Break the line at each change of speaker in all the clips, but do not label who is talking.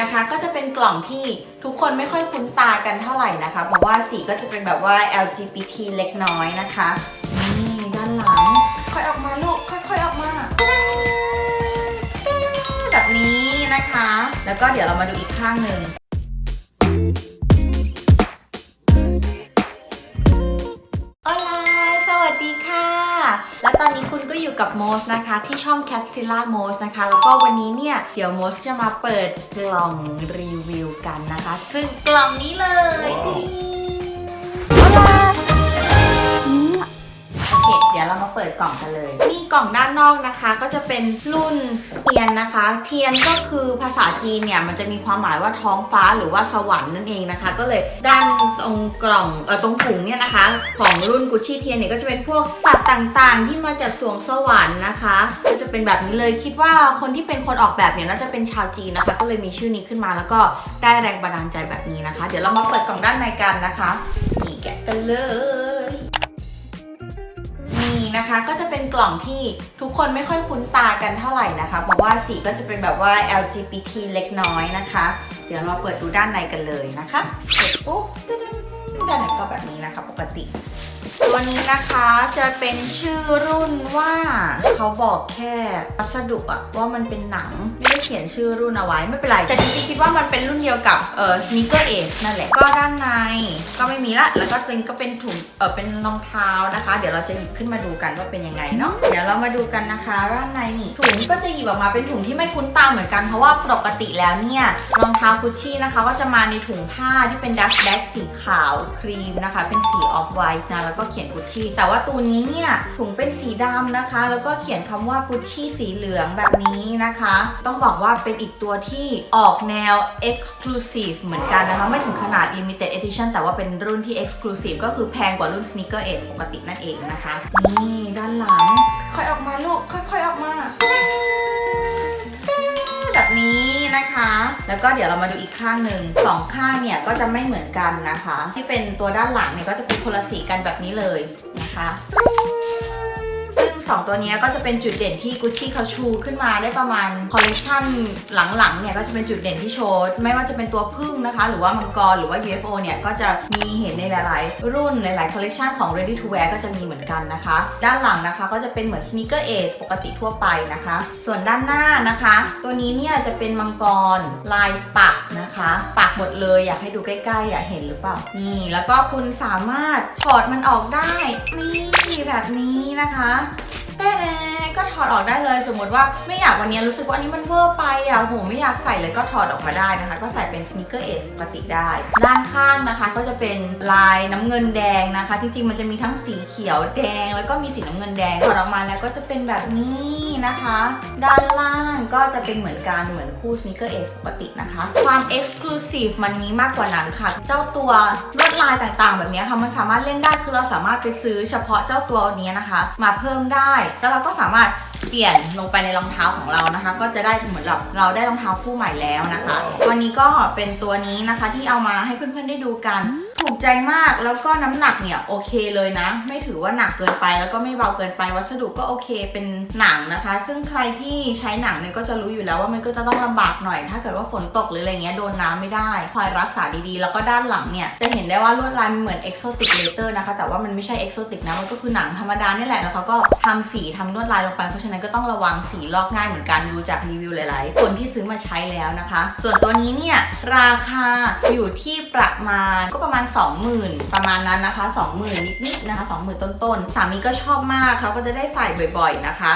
นะคะก็จะเป็นกล่องที่ทุกคนไม่ค่อยคุ้นตากันเท่าไหร่นะคะ เพราะว่าสีก็จะเป็นแบบว่า LGBT เล็กน้อยนะคะ นี่ด้านหลัง ค่อยออกมาลูก ค่อยๆออกมาแบบนี้นะคะ แล้วก็เดี๋ยวเรามาดูอีกข้างหนึ่ง ก็อยู่กับโมสนะคะที่ช่อง Cat z i l l a m o s นะคะ แล้วก็วันนี้เนี่ย เดี๋ยวโมสจะมาเปิดกล่องรีวิวกันนะคะ ซึ่งกล่องนี้เลยโปิดกล่องกันเลย นี่กล่องด้านนอกนะคะก็จะเป็นรุ่นเทียนนะคะ เทียนก็คือภาษาจีนเนี่ยมันจะมีความหมายว่าท้องฟ้าหรือว่าสวรรค์นั่นเองนะคะ ก็เลยด้านตรงกล่องเอ่อตรงถุงเนี่ยนะคะ ของรุ่นกุชชี่เทียนเนี่ยก็จะเป็นพวกสัตว์ต่างๆ ที่มาจากสวงสวรรค์นะคะ ก็จะเป็นแบบนี้เลยคิดว่าคนที่เป็นคนออกแบบเนี่ยน่าจะเป็นชาวจีนนะคะ ก็เลยมีชื่อนี้ขึ้นมาแล้วก็ได้แรงบันดาลใจแบบนี้นะคะ เดี๋ยวเรามาเปิดกล่องด้านในกันนะคะนี่แกะกันเลย นี่นะคะ ก็จะเป็นกล่องที่ทุกคนไม่ค่อยคุ้นตากันเท่าไหร่นะคะ เพราะว่าสีก็จะเป็นแบบว่า LGBT เล็กน้อยนะคะ เดี๋ยวเราเปิดดูด้านในกันเลยนะคะเปิดปุ๊บด้านในก็แบบนี้นะคะ ปติ ตัวนี้นะคะจะเป็นชื่อรุ่นว่าเขาบอกแค่วัสดุอะว่ามันเป็นหนังไม่ได้เขียนชื่อรุ่นเอาไว้ไม่เป็นไร แต่จริงๆคิดว่ามันเป็นรุ่นเดียวกับเอ่อ sneaker age นั่นแหละ ก็ด้านในก็ไม่มีละ แล้วก็ตัวนี้ก็เป็นถุงเออเป็นรองเท้านะคะ เดี๋ยวเราจะหยิบขึ้นมาดูกันว่าเป็นยังไงเนาะเดี๋ยวเรามาดูกันนะคะด้านในนี่ถุงก็จะหยิบออกมาเป็นถุงที่ไม่คุ้นตาเหมือนกันเพราะว่าปกติแล้วเนี่ยรองเท้ากุชชี่นะคะ ก็จะมาในถุงผ้าที่เป็นดัชแบ็กสีขาวครีมนะคะ เป็นสีออฟไวท์นะแล้วก็เขียนกุชชี่แต่ว่าตัวนี้เนี่ยถุงเป็นสีดำนะคะ แล้วก็เขียนคำว่ากุชชี่สีเหลืองแบบนี้นะคะ ต้องบอกว่าเป็นอีกตัวที่ออกแนว Exclusive เหมือนกันนะคะ ไม่ถึงขนาด Limited Edition แต่ว่าเป็นรุ่นที่ Exclusive ก็คือแพงกว่ารุ่น Sneaker Age ปกตินั่นเองนะคะ นี่ด้านหลัง ค่อยออกมาลูก ค่อยๆออกมา แบบนี้ นะคะ แล้วก็เดี๋ยวเรามาดูอีกข้างหนึ่งสองข้างเนี่ยก็จะไม่เหมือนกันนะคะ ที่เป็นตัวด้านหลังเนี่ยก็จะเป็นคนละสีกันแบบนี้เลยนะคะซึ่งสอง ตัวนี้ก็จะเป็นจุดเด่นที่กุชชี่เขาชูขึ้นมาได้ประมาณคอลเลกชันหลังๆเนี่ยก็จะเป็นจุดเด่นที่โชว์ไม่ว่าจะเป็นตัวพึ่งนะคะ หรือว่ามังกรหรือว่า UFO เนี่ยก็จะมีเห็นในหลาย ๆ รุ่นหลายๆคอลเลกชันของ Ready to Wear ก็จะมีเหมือนกันนะคะ ด้านหลังนะคะก็จะเป็นเหมือน sneaker age ปกติทั่วไปนะคะ ส่วนด้านหน้านะคะ ตัวนี้เนี่ยจะเป็นมังกรลายปักนะคะปักหมดเลยอยากให้ดูใกล้ๆอยากเห็นหรือเปล่านี่แล้วก็คุณสามารถถอดมันออกได้นี่แบบนี้นะคะ แต่แน่ก็ถอดออกได้เลย สมมติว่าไม่อยากวันนี้รู้สึกว่าอันนี้มันเวอร์ไปอะโหไม่อยากใส่เลยก็ถอดออกมาได้นะคะ ก็ใส่เป็นสน e เกอร์เอปกติได้ ด้านข้างนะคะก็จะเป็นลายน้ำเงินแดงนะคะ จริงๆมันจะมีทั้งสีเขียวแดง แล้วก็มีสีน้ำเงินแดงถอดออกมาแล้วก็จะเป็นแบบนี้นะคะ ด้านล่างก็จะเป็นเหมือนกันเหมือนคู่สน e เกอร์เอปกตินะคะ ความ Exclusive มันมีมากกว่านั้นค่ะ เจ้าตัวลวดลายต่างๆ แบบนี้ค่ะมันสามารถเล่นได้คือเราสามารถไปซื้อเฉพาะเจ้าตัวนี้นะคะ มาเพิ่มได้แล้วเราก็สามารถเปลี่ยนลงไปในรองเท้าของเรานะคะ ก็จะได้เหมือนแบบเราได้รองเท้าคู่ใหม่แล้วนะคะ วันนี้ก็เป็นตัวนี้นะคะที่เอามาให้เพื่อนๆได้ดูกัน ถูกใจมากแล้วก็น้ำหนักเนี่ยโอเคเลยนะ ไม่ถือว่าหนักเกินไปแล้วก็ไม่เบาเกินไปวัสดุก็โอเคเป็นหนังนะคะ ซึ่งใครที่ใช้หนังเนี่ยก็จะรู้อยู่แล้วว่ามันก็จะต้องลำบากหน่อย ถ้าเกิดว่าฝนตกหรืออะไรเงี้ยโดนน้ำไม่ได้คอยรักษาดีๆ แล้วก็ด้านหลังเนี่ยจะเห็นได้ว่าลวดลายมันเหมือนเอ็กโซติกเลเตอร์นะคะ แต่ว่ามันไม่ใช่เอ็กโซติกนะมันก็คือหนังธรรมดานี่แหละแล้วเขาก็ทำสีทำลวดลายลงไปเพราะฉะนั้นก็ต้องระวังสีลอกง่ายเหมือนกันดูจากรีวิวหลายๆ คนที่ซื้อมาใช้แล้วนะคะ ส่วนตัวนี้เนี่ยราคาอยู่ที่ประมาณก็ประมาณ20,000 ประมาณนั้นนะคะ 20,000 นิดๆนะคะ 20,000 ต้นๆ สามีก็ชอบมากเขาก็จะได้ใส่บ่อยๆนะคะ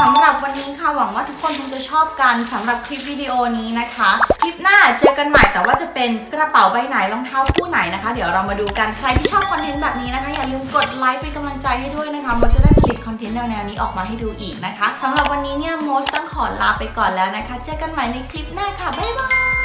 สำหรับวันนี้ค่ะหวังว่าทุกคนคงจะชอบกันสำหรับคลิปวิดีโอนี้นะคะ คลิปหน้าเจอกันใหม่แต่ว่าจะเป็นกระเป๋าใบไหนรองเท้าคู่ไหนนะคะ เดี๋ยวเรามาดูกันใครที่ชอบคอนเทนต์แบบนี้นะคะ อย่าลืมกดไลค์เป็นกำลังใจให้ด้วยนะคะโมจะได้ผลิตคอนเทนต์แนวๆนี้ออกมาให้ดูอีกนะคะสำหรับวันนี้เนี่ยโมสต้องขอลาไปก่อนแล้วนะคะ เจอกันใหม่ในคลิปหน้าค่ะบ๊ายบาย